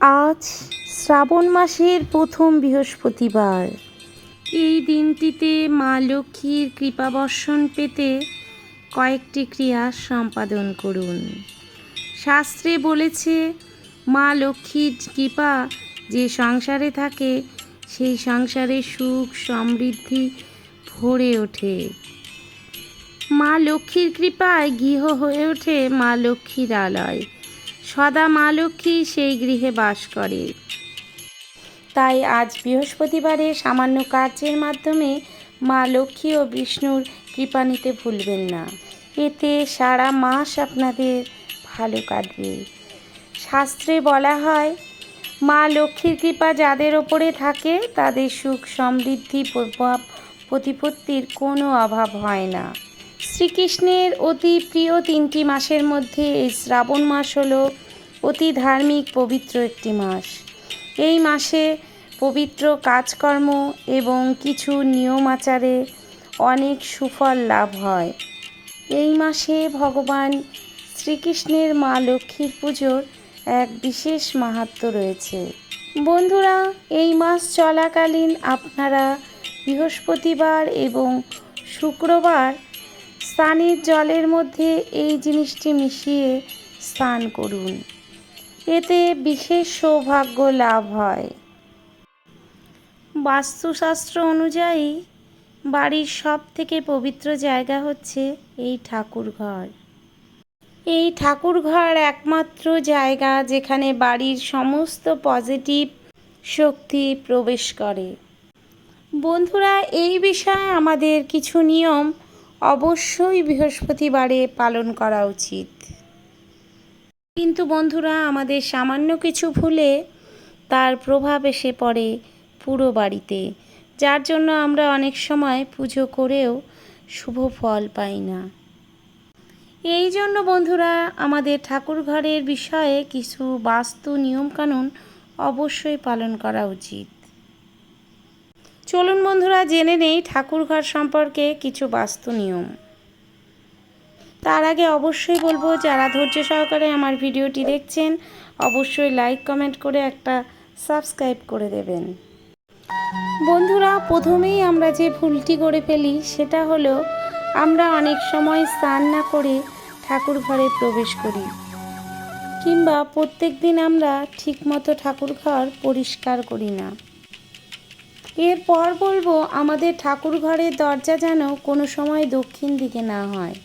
আজ শ্রাবণ মাসের প্রথম বৃহস্পতিবার। এই দিনটিতে মা লক্ষ্মীর কৃপাবর্ষণ পেতে কয়েকটি ক্রিয়া সম্পাদন করুন। শাস্ত্রে বলেছে, মা লক্ষ্মীর কৃপা যে সংসারে থাকে, সেই সংসারে সুখ সমৃদ্ধি ভরে ওঠে। মা লক্ষ্মীর কৃপায় গৃহ হয়ে ওঠে মা লক্ষ্মীর আলয়। সদা মা লক্ষ্মী সেই গৃহে বাস করে। তাই আজ বৃহস্পতিবারে সামান্য কার্যের মাধ্যমে মা লক্ষ্মী ও বিষ্ণুর কৃপা নিতে ভুলবেন না। এতে সারা মাস আপনাদের ভালো কাটবে। শাস্ত্রে বলা হয়, মা লক্ষ্মীর কৃপা যাদের ওপরে থাকে, তাদের সুখ সমৃদ্ধি প্রভাব প্রতিপত্তির কোনো অভাব হয় না। শ্রীকৃষ্ণের অতি প্রিয় তিনটি মাসের মধ্যে এই শ্রাবণ মাস হলো অতি ধার্মিক পবিত্র একটি মাস। এই মাসে পবিত্র কাজকর্ম এবং কিছু নিয়ম আচারে অনেক সুফল লাভ হয়। এই মাসে ভগবান শ্রীকৃষ্ণের মা লক্ষ্মীর পুজোর এক বিশেষ মাহাত্ম্য রয়েছে। বন্ধুরা, এই মাস চলাকালীন আপনারা বৃহস্পতিবার এবং শুক্রবার স্নানের জলের মধ্যে এই জিনিসটি মিশিয়ে স্নান করুন। এতে বিশেষ সৌভাগ্য লাভ হয়। বাস্তুশাস্ত্র অনুযায়ী, বাড়ির সব থেকে পবিত্র জায়গা হচ্ছে এই ঠাকুর ঘর এই ঠাকুর ঘর একমাত্র জায়গা যেখানে বাড়ির সমস্ত পজিটিভ শক্তি প্রবেশ করে। বন্ধুরা, এই বিষয়ে আমাদের কিছু নিয়ম অবশ্যই বৃহস্পতিবারে পালন করা উচিত। কিন্তু বন্ধুরা, আমাদের সামান্য কিছু ভুলে তার প্রভাব এসে পড়ে পুরো বাড়িতে, যার জন্য আমরা অনেক সময় পুজো করেও শুভ ফল পাই না। এই জন্য বন্ধুরা, আমাদের ঠাকুর ঘরের বিষয়ে কিছু বাস্তু নিয়মকানুন অবশ্যই পালন করা উচিত। চলুন বন্ধুরা, জেনে নেই ঠাকুর ঘর সম্পর্কে কিছু বাস্তু নিয়ম। তার আগে অবশ্যই বলব, যারা ধৈর্য সহকারে আমার ভিডিওটি দেখছেন, অবশ্যই লাইক কমেন্ট করে একটা সাবস্ক্রাইব করে দেবেন। বন্ধুরা, প্রথমেই আমরা যে ভুলটি করে ফেলি, সেটা হলো আমরা অনেক সময় স্নান না করে ঠাকুর ঘরে প্রবেশ করি, কিংবা প্রত্যেক দিন আমরা ঠিকমতো ঠাকুর ঘর পরিষ্কার করি না। এরপর বলব, আমাদের ঠাকুর ঘরের দরজা যেন কোনো সময় দক্ষিণ দিকে না হয়।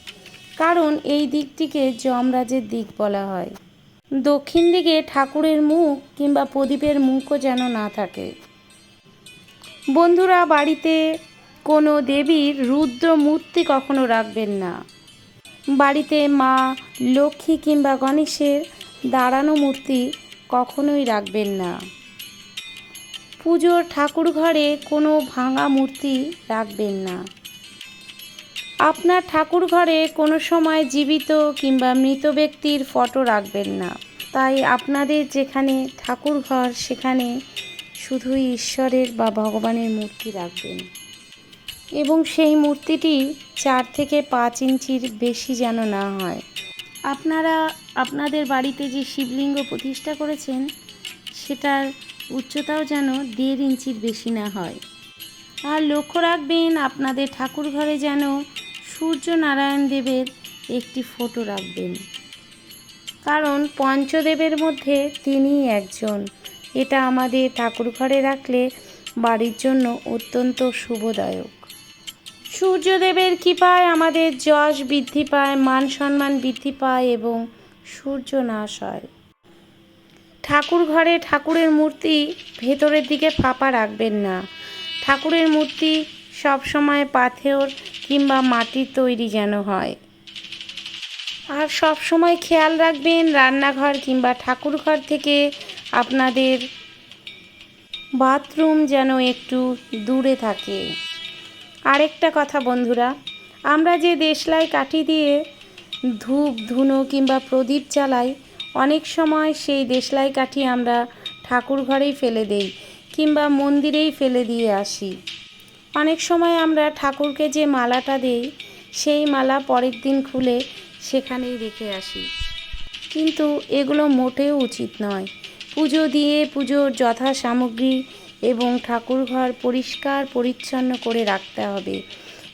কারণ এই দিকটিকে যমরাজের দিক বলা হয়। দক্ষিণ দিকে ঠাকুরের মুখ কিংবা প্রদীপের মুখও যেন না থাকে। বন্ধুরা, বাড়িতে কোনো দেবীর রুদ্র মূর্তি কখনো রাখবেন না। বাড়িতে মা, লক্ষ্মী কিংবা গণেশের দাঁড়ানো মূর্তি কখনোই রাখবেন না। পুজোর ঠাকুর ঘরে কোনো ভাঙা মূর্তি রাখবেন না। আপনার ঠাকুর ঘরে কোনো সময় জীবিত কিংবা মৃত ব্যক্তির ফটো রাখবেন না। তাই আপনাদের যেখানে ঠাকুর ঘর সেখানে শুধুই ঈশ্বরের বা ভগবানের মূর্তি রাখবেন। এবং সেই মূর্তিটি চার থেকে পাঁচ ইঞ্চির বেশি যেন না হয়। আপনারা, আপনাদের বাড়িতে যে শিবলিঙ্গ প্রতিষ্ঠা করেছেন, সেটার উচ্চতাও যেন দেড় ইঞ্চির বেশি না হয়। আর লক্ষ্য রাখবেন, আপনাদের ঠাকুর ঘরে যেন সূর্য নারায়ণ দেবের একটি ফটো রাখবেন। কারণ পঞ্চদেবের মধ্যে তিনিই একজন। এটা আমাদের ঠাকুর ঘরে রাখলে বাড়ির জন্য অত্যন্ত শুভদায়ক। সূর্যদেবের কৃপায় আমাদের যশ বৃদ্ধি পায়, মান সম্মান বৃদ্ধি পায় এবং সূর্য নাশ হয়। ঠাকুর ঘরে ঠাকুরের মূর্তি ভেতরের দিকে ফাঁপা রাখবেন না। ঠাকুরের মূর্তি সব সময় পাথর কিংবা মাটির তৈরি যেন হয়। আর সব সময় খেয়াল রাখবেন রান্নাঘর কিংবা ঠাকুর ঘর থেকে আপনাদের বাথরুম যেন একটু দূরে থাকে। আরেকটা কথা বন্ধুরা, আমরা যে দেশলাই কাঠি দিয়ে ধূপ, ধুনো কিংবা প্রদীপ চালাই অনেক সময় সেই দেশলাই কাঠি আমরা ঠাকুর ঘরেই ফেলে দেই কিংবা মন্দিরেই ফেলে দিয়ে আসি। অনেক সময় আমরা ঠাকুরকে যে মালাটা দেই, সেই মালা পরের দিন খুলে সেখানেই রেখে আসি। কিন্তু এগুলো মোটেও উচিত নয়। পুজো দিয়ে পুজোর যথা সামগ্রী এবং ঠাকুরঘর পরিষ্কার পরিচ্ছন্ন করে রাখতে হবে।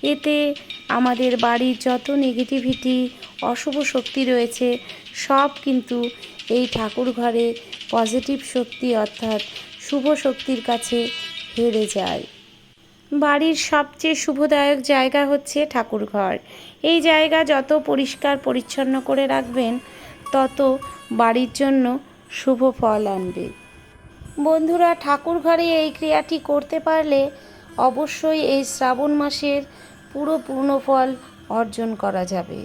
এতে আমাদের বাড়ির যত নেগেটিভিটি অশুভ শক্তি রয়েছে, সব কিন্তু এই ঠাকুর ঘরে পজিটিভ শক্তি অর্থাৎ শুভ শক্তির কাছে হেরে যায়। বাড়ির সবচেয়ে শুভদায়ক জায়গা হচ্ছে ঠাকুরঘর। এই জায়গা যত পরিষ্কার পরিচ্ছন্ন করে রাখবেন, তত বাড়ির জন্য শুভ ফল আনবে। বন্ধুরা ঠাকুর ঘরে এই ক্রিয়াটি করতে পারলে অবশ্যই এই শ্রাবণ মাসের পুরো পূর্ণ ফল অর্জন করা যাবে।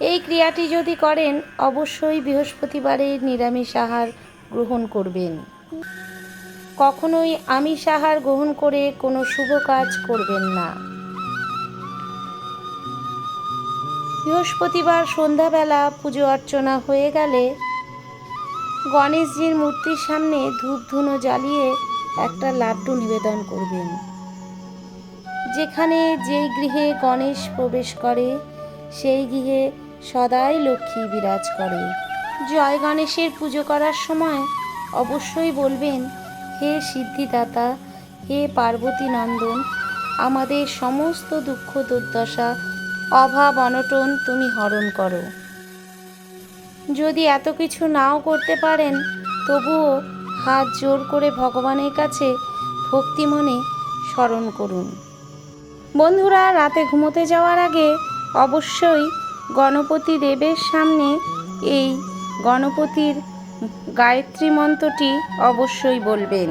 এই ক্রিয়াটি যদি করেন, অবশ্যই বৃহস্পতিবারে নিরামিষ আহার গ্রহণ করবেন। কখনোই আমিষ আহার গ্রহণ করে কোনো শুভ কাজ করবেন না। বৃহস্পতিবার সন্ধ্যাবেলা পুজো অর্চনা হয়ে গেলে গণেশজির মূর্তির সামনে ধূপ ধুনো জ্বালিয়ে একটা লাড্ডু নিবেদন করবেন। যেখানে যেই গৃহে গণেশ প্রবেশ করে, সেই গৃহে সদাই লক্ষ্মী বিরাজ করে। জয় গণেশের পুজো করার সময় অবশ্যই বলবেন হে সিদ্ধিদাতা, হে পার্বতী নন্দন আমাদের সমস্ত দুঃখ দুর্দশা, অভাব অনটন তুমি হরণ করো। যদি এত কিছু নাও করতে পারেন, তবুও হাত জোর করে ভগবানের কাছে ভক্তি মনে স্মরণ করুন। বন্ধুরা, রাতে ঘুমোতে যাওয়ার আগে অবশ্যই গণপতি দেবের সামনে এই গণপতির গায়ত্রী মন্ত্রটি অবশ্যই বলবেন।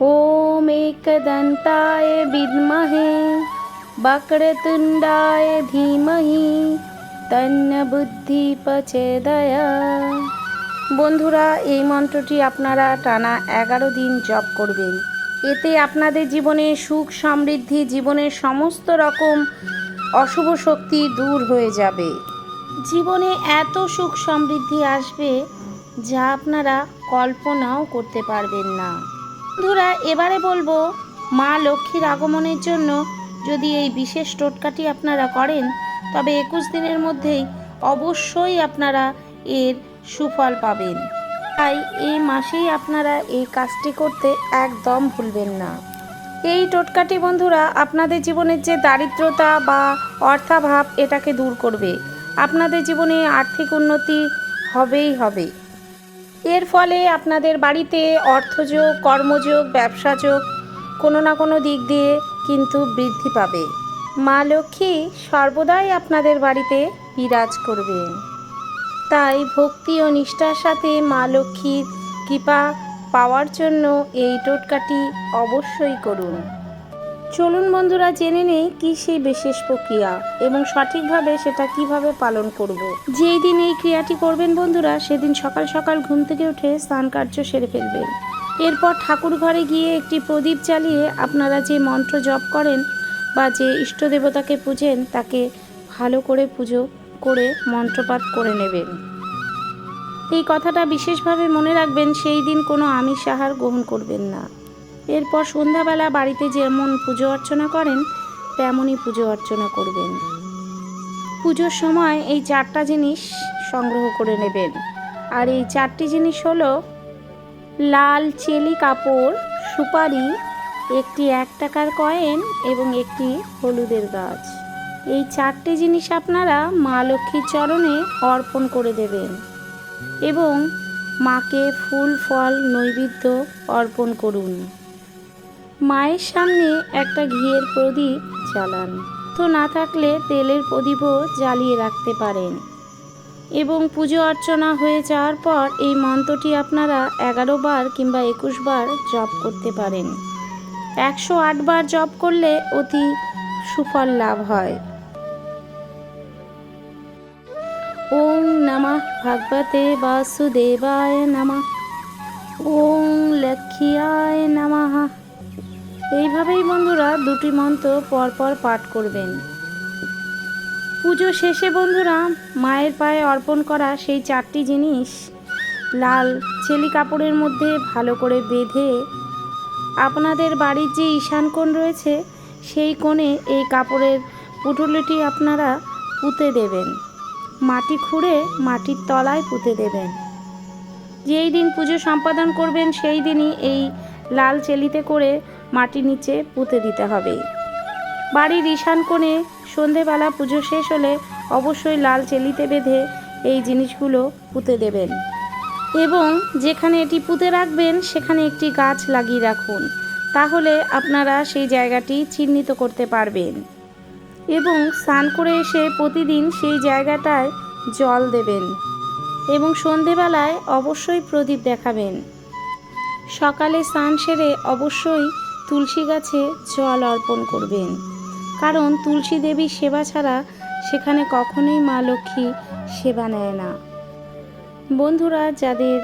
ওম একদন্তায় বিদ্মহে, বক্রতুণ্ডায় ধীমহি, তন্ন বুদ্ধি প্রচোদয়া বন্ধুরা, এই মন্ত্রটি আপনারা টানা এগারো দিন জপ করবেন। এতে আপনাদের জীবনে সুখ সমৃদ্ধি, জীবনের সমস্ত রকম অশুভ শক্তি দূর হয়ে যাবে। জীবনে এত সুখ সমৃদ্ধি আসবে যা আপনারা কল্পনাও করতে পারবেন না। বন্ধুরা, এবারে বলব, মা লক্ষ্মীর আগমনের জন্য যদি এই বিশেষ টোটকাটি আপনারা করেন, তবে একুশ দিনের মধ্যেই অবশ্যই আপনারা এর সুফল পাবেন। তাই এই মাসেই আপনারা এই কাজটি করতে একদম ভুলবেন না। এই টোটকাটি বন্ধুরা, আপনাদের জীবনের যে দারিদ্রতা বা অর্থাভাব, এটাকে দূর করবে। আপনাদের জীবনে আর্থিক উন্নতি হবেই হবে। এর ফলে আপনাদের বাড়িতে অর্থযোগ, কর্মযোগ, ব্যবসাযোগ কোনো না কোনো দিক দিয়ে কিন্তু বৃদ্ধি পাবে। মা লক্ষ্মী সর্বদাই আপনাদের বাড়িতে বিরাজ করবেন। তাই ভক্তি ও নিষ্ঠার সাথে মা লক্ষ্মীর কৃপা পাওয়ার জন্য এই টোটকাটি অবশ্যই করুন। চলুন বন্ধুরা জেনে নেই কি সেই বিশেষ প্রক্রিয়া এবং সঠিকভাবে সেটা কীভাবে পালন করব। যেই দিন এই ক্রিয়াটি করবেন বন্ধুরা, সেদিন সকাল সকাল ঘুম থেকে উঠে স্নান কার্য সেরে ফেলবেন। এরপর ঠাকুর ঘরে গিয়ে একটি প্রদীপ জ্বালিয়ে আপনারা যে মন্ত্র জপ করেন বা যে ইষ্ট দেবতাকে পূজেন, তাকে ভালো করে পুজো করে মন্ত্রপাঠ করে নেবেন। এই কথাটা বিশেষভাবে মনে রাখবেন, সেই দিন কোনো আমিষ আহার গ্রহণ করবেন না। এরপর সন্ধ্যাবেলা বাড়িতে যেমন পুজো অর্চনা করেন, তেমনই পুজো অর্চনা করবেন। পুজোর সময় এই চারটা জিনিস সংগ্রহ করে নেবেন। আর এই চারটি জিনিস হলো লাল চেলি কাপড়, সুপারি, একটি এক টাকার কয়েন এবং একটি হলুদের গাছ। এই চারটি জিনিস আপনারা মা লক্ষ্মীর চরণে অর্পণ করে দেবেন এবং মাকে ফুল, ফল, নৈবেদ্য অর্পণ করুন। মায়ের সামনে একটা ঘিয়ের প্রদীপ জ্বালান। তো না থাকলে তেলের প্রদীপও জ্বালিয়ে রাখতে পারেন। এবং পুজো অর্চনা হয়ে যাওয়ার পর এই মন্ত্রটি আপনারা এগারো বার কিংবা একুশ বার জপ করতে পারেন। একশো আট বার জপ করলে অতি সুফল লাভ হয়। ওং নমঃ ভগবতে বাসুদেবায় নমঃ। ওং লক্ষ্মীয়ায় নমঃ। এইভাবেই বন্ধুরা দুটি মন্ত্র পরপর পাঠ করবেন। পুজো শেষে বন্ধুরা মায়ের পায়ে অর্পণ করা সেই চারটি জিনিস, লাল ছেলি কাপড়ের মধ্যে ভালো করে বেঁধে আপনাদের বাড়ির যে ঈশান কোণ রয়েছে, সেই কোণে এই কাপড়ের পুটুলিটি আপনারা পুঁতে দেবেন। মাটি খুঁড়ে মাটির তলায় পুঁতে দেবেন। যেই দিন পুজো সম্পাদন করবেন, সেই দিনই এই লাল চেলিতে করে মাটি নিচে পুঁতে দিতে হবে। বাড়ির ঈশান কোণে সন্ধেবেলা পুজো শেষ হলে অবশ্যই লাল চেলিতে বেঁধে এই জিনিসগুলো পুঁতে দেবেন। এবং যেখানে এটি পুঁতে রাখবেন, সেখানে একটি গাছ লাগিয়ে রাখুন। তাহলে আপনারা সেই জায়গাটি চিহ্নিত করতে পারবেন। এবং স্নান করে এসে প্রতিদিন সেই জায়গাটায় জল দেবেন। এবং সন্ধেবেলায় অবশ্যই প্রদীপ দেখাবেন। সকালে স্নান সেরে অবশ্যই তুলসী গাছে জল অর্পণ করবেন। কারণ তুলসী দেবীর সেবা ছাড়া সেখানে কখনোই মা লক্ষ্মী সেবা নেয় না। বন্ধুরা, যাদের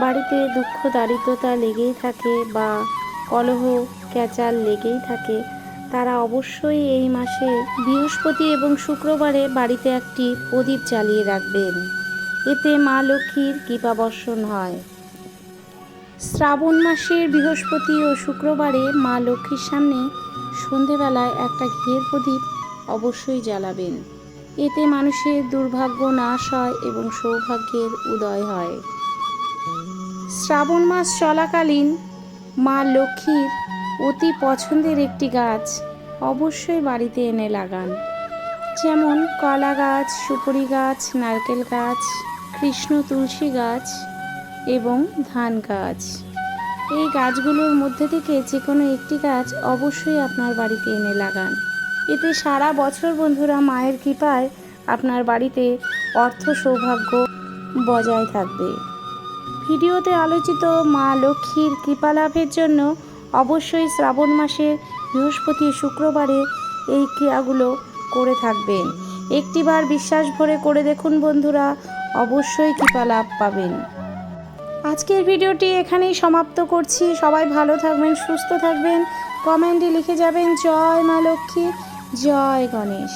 বাড়িতে দুঃখ, দারিদ্রতা লেগেই থাকে বা কলহ, ক্যাচাল লেগেই থাকে, তারা অবশ্যই এই মাসে বৃহস্পতি এবং শুক্রবারে বাড়িতে একটি প্রদীপ জ্বালিয়ে রাখবেন। এতে মা লক্ষ্মীর কৃপা বর্ষণ হয়। শ্রাবণ মাসের বৃহস্পতি ও শুক্রবারে মা লক্ষ্মীর সামনে সন্ধেবেলায় একটা ঘিয়ের প্রদীপ অবশ্যই জ্বালাবেন। এতে মানুষের দুর্ভাগ্য নাশ হয় এবং সৌভাগ্যের উদয় হয়। শ্রাবণ মাস চলাকালীন মা লক্ষ্মীর অতি পছন্দের একটি গাছ অবশ্যই বাড়িতে এনে লাগান। যেমন কলা গাছ, সুপুরি গাছ, নারকেল গাছ, কৃষ্ণ তুলসী গাছ এবং ধান গাছ। এই গাছগুলোর মধ্যে থেকে যে কোনো একটি গাছ অবশ্যই আপনার বাড়িতে এনে লাগান। এতে সারা বছর বন্ধুরা মায়ের কৃপায় আপনার বাড়িতে অর্থ সৌভাগ্য বজায় থাকবে। ভিডিওতে আলোচিত মা লক্ষ্মীর কৃপা লাভের জন্য অবশ্যই শ্রাবণ মাসের বৃহস্পতি শুক্রবারে এই ক্রিয়াগুলো করে থাকবেন। একটিবার বিশ্বাস ভরে করে দেখুন বন্ধুরা, অবশ্যই কৃপা লাভ পাবেন। আজকের ভিডিওটি এখানেই সমাপ্ত করছি। সবাই ভালো থাকবেন, সুস্থ থাকবেন। কমেন্টে লিখে যাবেন, জয় মা লক্ষ্মী, জয় গণেশ।